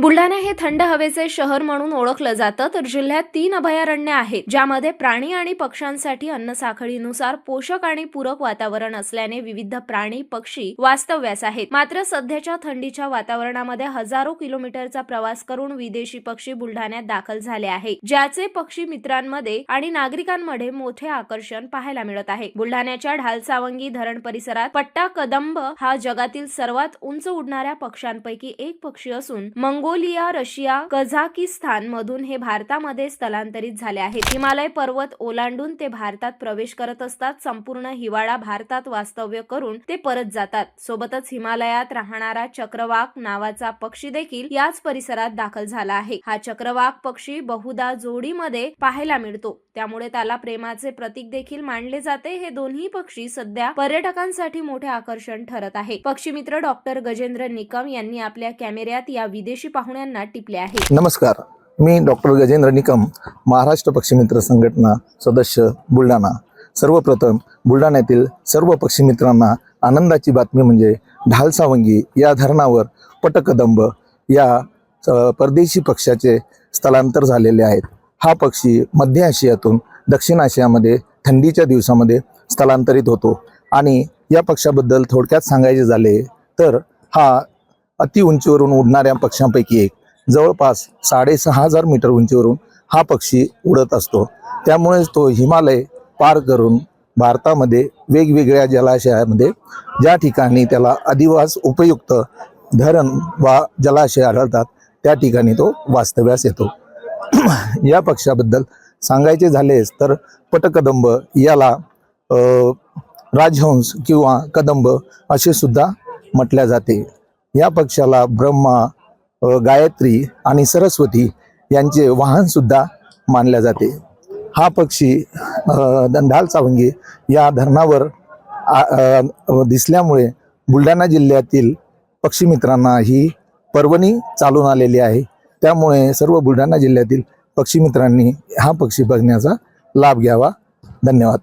बुलढाणा हे थंड हवेचे शहर म्हणून ओळखलं जातं तर जिल्ह्यात तीन अभयारण्य आहेत ज्यामध्ये प्राणी आणि पक्ष्यांसाठी अन्न साखळीनुसार पोषक आणि पूरक वातावरण असल्याने विविध प्राणी पक्षी वास्तव्यास आहेत. मात्र सध्याच्या थंडीच्या वातावरणामध्ये हजारो किलोमीटरचा प्रवास करून विदेशी पक्षी बुलढाण्यात दाखल झाले आहे ज्याचे पक्षी मित्रांमध्ये आणि नागरिकांमध्ये मोठे आकर्षण पाहायला मिळत आहे. बुलढाण्याच्या ढालसावंगी धरण परिसरात पट्टा कदंब हा जगातील सर्वात उंच उडणाऱ्या पक्ष्यांपैकी एक पक्षी असून मंगोलिया रशिया कझाकिस्तान मधून हे भारतामध्ये स्थलांतरित झाले आहेत. हिमालय पर्वत ओलांडून ते भारतात प्रवेश करत असतात. संपूर्ण हिवाळा भारतात वास्तव्य करून ते परत जातात. सोबतच हिमालयात राहणारा चक्रवाक नावाचा पक्षी देखील याच परिसरात दाखल झाला आहे. हा चक्रवाक पक्षी बहुधा जोडीमध्ये पाहायला मिळतो. त्यामुळे त्याला प्रेमाचे प्रतीक देखील मानले जाते. हे दोन्ही पक्षी सध्या पर्यटकांसाठी मोठे आकर्षण ठरत आहे. पक्षी मित्र डॉक्टर गजेंद्र निकम यांनी आपल्या कॅमेऱ्यात या विदेशी पाहुण्यांना टिपले आहे नमस्कार. मी डॉक्टर गजेंद्र निकम महाराष्ट्र पक्षीमित्र संघटना सदस्य बुलढाणा. सर्वप्रथम बुलढाण्यातील सर्व पक्षीमित्रांना आनंदाची बातमी म्हणजे ढालसावंगी या धरणावर पटकदंब या परदेशी पक्षाचे स्थलांतर झालेले आहेत. हा पक्षी मध्य आशियातून दक्षिण आशियामध्ये थंडीच्या दिवसामध्ये स्थलांतरित होतो. आणि या पक्षाबद्दल थोडक्यात सांगायचे झाले तर हा अति उंचीवरून उडणाऱ्या पक्ष्यांपैकी एक. जवळपास साडेसहा हजार मीटर उंचीवरून हा पक्षी उडत असतो. त्यामुळेच तो हिमालय पार करून भारतामध्ये वेगवेगळ्या जलाशयामध्ये ज्या ठिकाणी त्याला अधिवास उपयुक्त धरण वा जलाशय आढळतात त्या ठिकाणी तो वास्तव्यास येतो. या पक्षाबद्दल सांगायचे झालेच तर पटकदंब याला राजहंस किंवा कदंब असे सुद्धा म्हटल्या जाते. या पक्षाला ब्रह्मा गायत्री आणि सरस्वती यांचे वाहन सुद्धा मानल्या जाते. हा पक्षी दंडाल सावंगी या धरणावर आ- दिसल्यामुळे बुलढाणा जिल्ह्यातील पक्षीमित्रांना ही पर्वणी चालून आलेली आहे. त्यामुळे सर्व बुलढाणा जिल्ह्यातील पक्षीमित्रांनी हा पक्षी बघण्याचा लाभ घ्यावा. धन्यवाद.